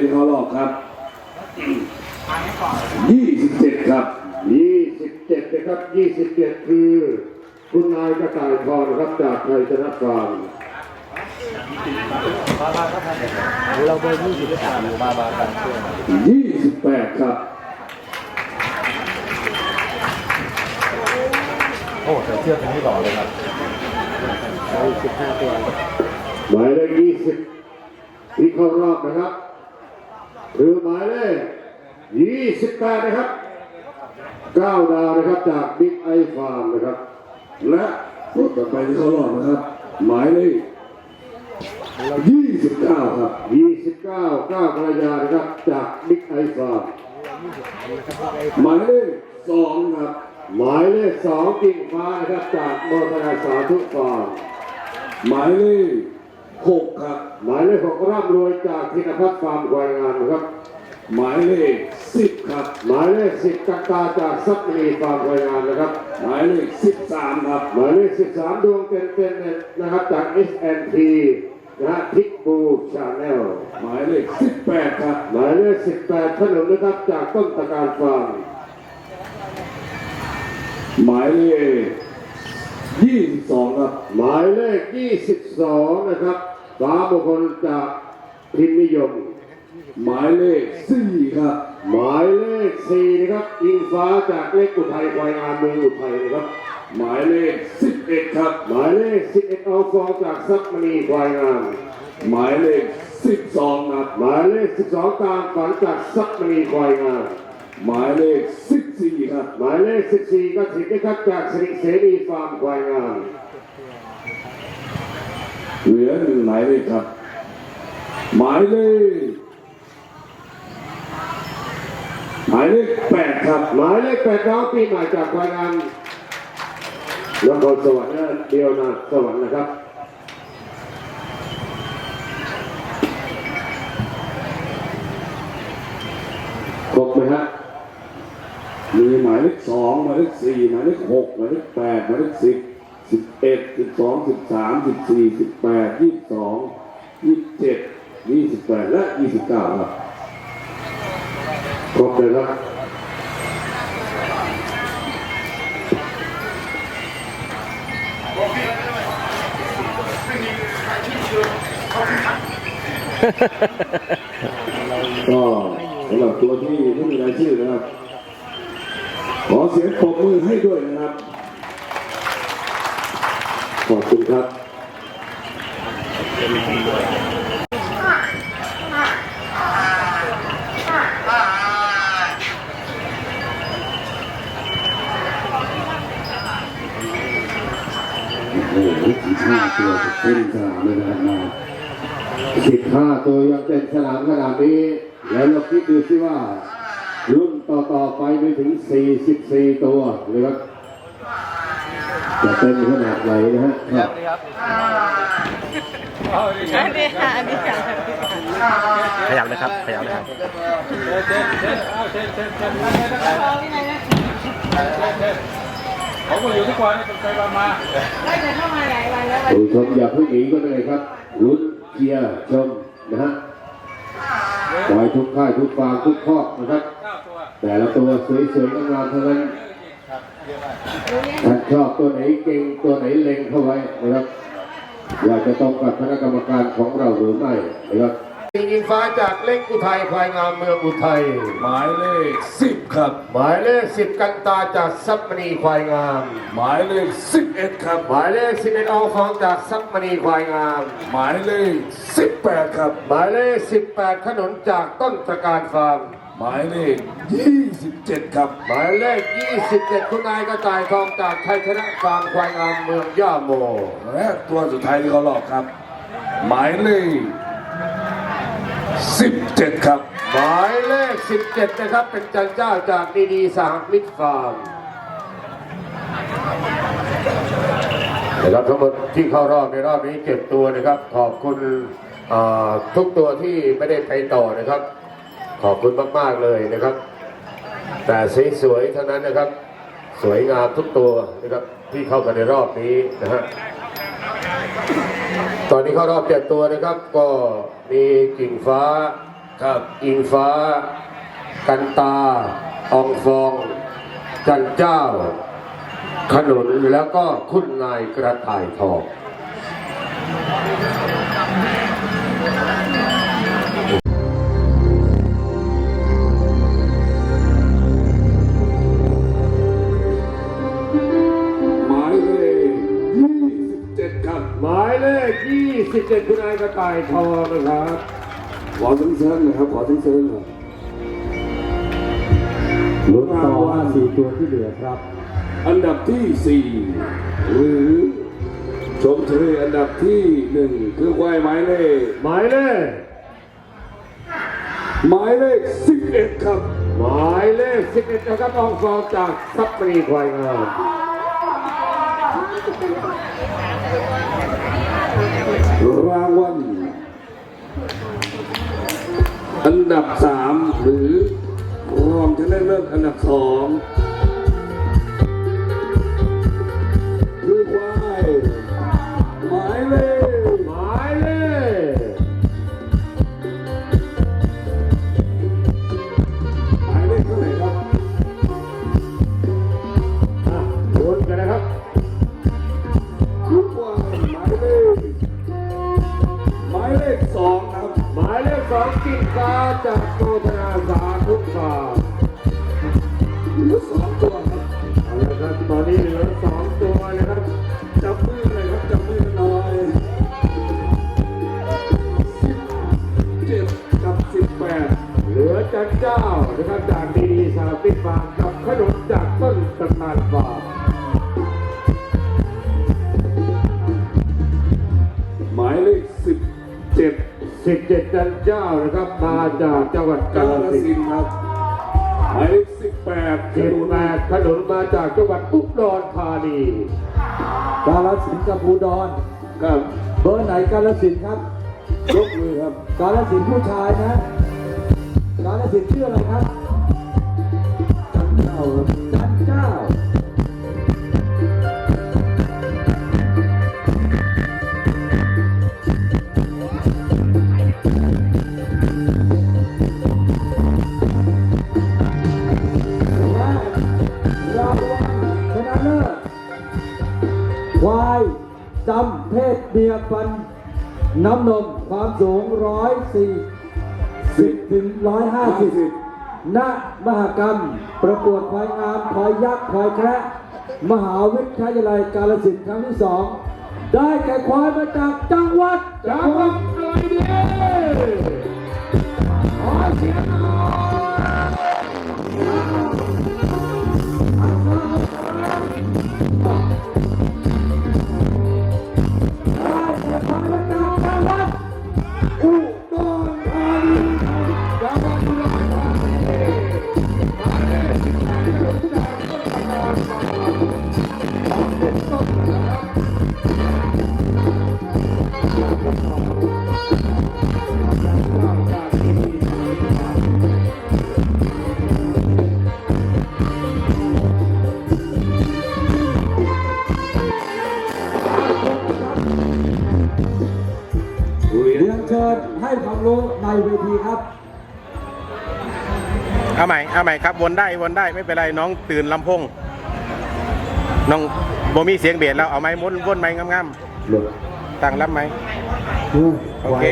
ที่เขารอบครับยี่สิบเจ็ดครับ 27นะครับ 27 คือ คุณนายกระต่ายทองนะครับจากไทยชนะฟาร์มเราเบอร์ยี่สิบสามบาบากันเพื่อนยี่สิบแปดครับ โอ้แต่เชือกเป็นที่หล่อเลยครับเอาสิบห้าตัวหมายเลข20ที่เข้ารอบนะครับ คือหมายเลข28 นะครับ9ดาวนะครับจากบิ๊กไอฟาร์มนะครับ และผู้ต่อไปที่เขารอบนะครับ หมายเลขยี่สิบเก้าครับ 29 9กระยานะครับจากบิ๊กไอฟาร์มหมายเลขสองครับ หมายเลข2กิ่งฟ้านะครับจากโมทนาสาธุฟาร์มหมายเลข หกครับ หมายเลข6ร่ำรวยจากธินพัฒน์ฟาร์มควายงามนะครับ หมายเลขสิบครับ หมายเลขสิบกักตาจากซับมีฟาร์มไวยงานนะครับ หมายเลขสิบสามครับ หมายเลขสิบสามดวงเต็มเต็มๆนะครับจาก SNT นะฮะพิกบูชาแนลหมายเลขสิบแปดครับ หมายเลขสิบแปดขนมนะครับจากต้นตะการฟาร์มหมายเลขยี่สิบสองครับหมาย ขยี่สิบสองนะครับ ฟ้าบุคลจากพิมพ์นิยม หมายเลขสี่ครับ หมายเลขสี่นะครับ อิงฟ้าจากเล็กอุทัยควายงามเมืองอุทัยนะครับ หมายเลขสิบเอ็ดครับ หมายเลขสิบเอ็ดเอาฟองจากซับมณีควายงาม หมายเลขสิบสองครับหมายเลข 12 ตามฝันจากซักมณีควายงามหมายเลขสิบสี่ครับ หมายเลข 14 ก็ถิดนะครับจากสิริเสรีฟาร์มควายงาม เหลือหนึ่งหมายเลขครับ หมายเลขหมายเลขแปดครับหมายเลข8น้องปีใหม่จากวายงามนครสวรรค์เดียวนาสวรรค์นะครับครบไหมฮะมีหมายเลขสองหมายเลขสี่หมายเลขหกหมายเลขแปดหมายเลขสิบ สิบเอ็ดสิบสองสิบสามสิบสี่สิบแปดยี่สิบสองยี่สิบเจ็ดยี่สิบแปดและยี่สิบเก้าครับครบเลยครับก็สำหรับตัวที่ไม่มีรายชื่อนะครับ ขอเสียงปรบมือให้ด้วยนะครับ ขอบคุณครับโอ้โหสิบห้าตัวเต็มสนามเลยนะครับสิบห้าตัวยังเต็มสนามขนาดนี้ แล้วเราคิดดูสิว่ารุ่นต่อๆไปไปถึง 44 ตัวเลยครับ จะเต็มขนาดไหนนะฮะครับอันนี้ค่ะอันนี้ค่ะขยับเลยครับขยับเลยครับผมก็อยู่ทุกวันนี่ไปมามาไม่จะเข้ามาหลายวันแล้ววันผู้ชมอย่าเพิ่งหนีก็เลยครับลุ้นเชียร์ชมนะฮะปล่อยทุกค่ายทุกฟางทุกคอกนะครับเก้าตัวแต่ละตัวสวยๆงามๆทั้งนั้น ท่านชอบตัวไหนเก่งตัวไหนเล็งเข้าไว้นะครับอยากจะตรงกับคณะกรรมการของเราหรือไม่นะครับยิงฟ้าจากเล็กอุทัยควายงามเมืองอุทัยหมายเลขสิบครับ หมายเลขสิบกันตาจากซับมณีควายงาม หมายเลขสิบเอ็ดครับ หมายเลขสิบเอ็ดเอาฟองจากซับมณีควายงาม หมายเลขสิบแปดครับ หมายเลขสิบแปดขนนจากต้นตระการฟาร์ม หมายเลขยี่สิบเจ็ดครับ หมายเลขยี่สิบเจ็ดคุณนายกระต่ายทองจากไทยชนะฟาร์มควายงามเมืองย่าโมและตัวสุดท้ายที่เขารอบครับ หมายเลขสิบเจ็ดครับ หมายเลข 17 นะครับ เป็นจันเจ้าจากดีดีสหมิตรฟาร์มนะครับทั้งหมดที่เข้ารอบในรอบนี้เจ็ดตัวนะครับ ขอบคุณทุกตัวที่ไม่ได้ไปต่อนะครับ ขอบคุณมาก ๆ เลยนะครับ แต่สวยๆเท่านั้นนะครับ สวยงามทุกตัวนะครับที่เข้ามาในรอบนี้นะฮะตอนนี้เข้ารอบเจ็ดตัวนะครับ ก็มีกิ่งฟ้าครับอิงฟ้า กันตาอองฟอง จันเจ้า ขนุนแล้วก็คุณนายกระต่ายทองายเลข27คุณนายกระต่ายทองนะครับขอเชิญๆหนะครับขอเชิญๆหน่อยลุ้นต่อห้าสี่ตัวที่เหลือครับ อันดับที่สี่หรือชมเชยอันดับที่หนึ่งคือควายหมายเลขหมายเลขหมายเลขสิบเอ็ดครับ หมายเลข11นะครับอองฟองจากซับปรีควายงาม รางวัลอันดับสามหรือรองชนะเลิศอันดับสอง กิ่งฟ้าจากโฆษณาสาธุฟาร์มเหลือสองตัวครับเอาละครับตอนนี้เหลือสองตัวนะครับจับมือเลยครับจับมือหน่อยสิบเจ็ดกับสิบแปดเหลือจันเจ้านะครับจากดีดีสาธิตฟาร์มกับขนมจากต้นตำนานฟาร์มิบเจ็ดดันเจ้านะครับมาจากจังหวัดกาฬสินธุ์ครับหมายเลขสิบ18ขนุน18ขนุนมาจากจังหวัดอุดรธานีกาฬสินธุ์กับอุดรครับเบอร์ไหนกาฬสินธุ์ครับยกมือครับกาฬสินธุ์ผู้ชายนะกาฬสินธุ์ชื่ออะไรครับจันเจ้าจันเจ้า ควายจำเพศเมียพันธุ์น้ำนมความสูงร้อยสี่สิบถึงร้อยห้าสิบณมหกรรม ประกวดควายงามควายยักษ์ควายแคระมหาวิทยาลัยกาลสินธุ์ครั้งที่สองได้แก่ควายมาจากจังหวัดจังหวัดอะไรดีขอเสียงหน่อย เรียนเชิญให้ความรู้ในเวทีครับ เอาใหม่ เอาใหม่ครับ วนได้ วนได้ ไม่เป็นไร น้องตื่นลำโพง น้องบ่มีเสียงเบียดแล้ว เอาไหมวนวนไหมงามๆตั้งรับไหมโอเค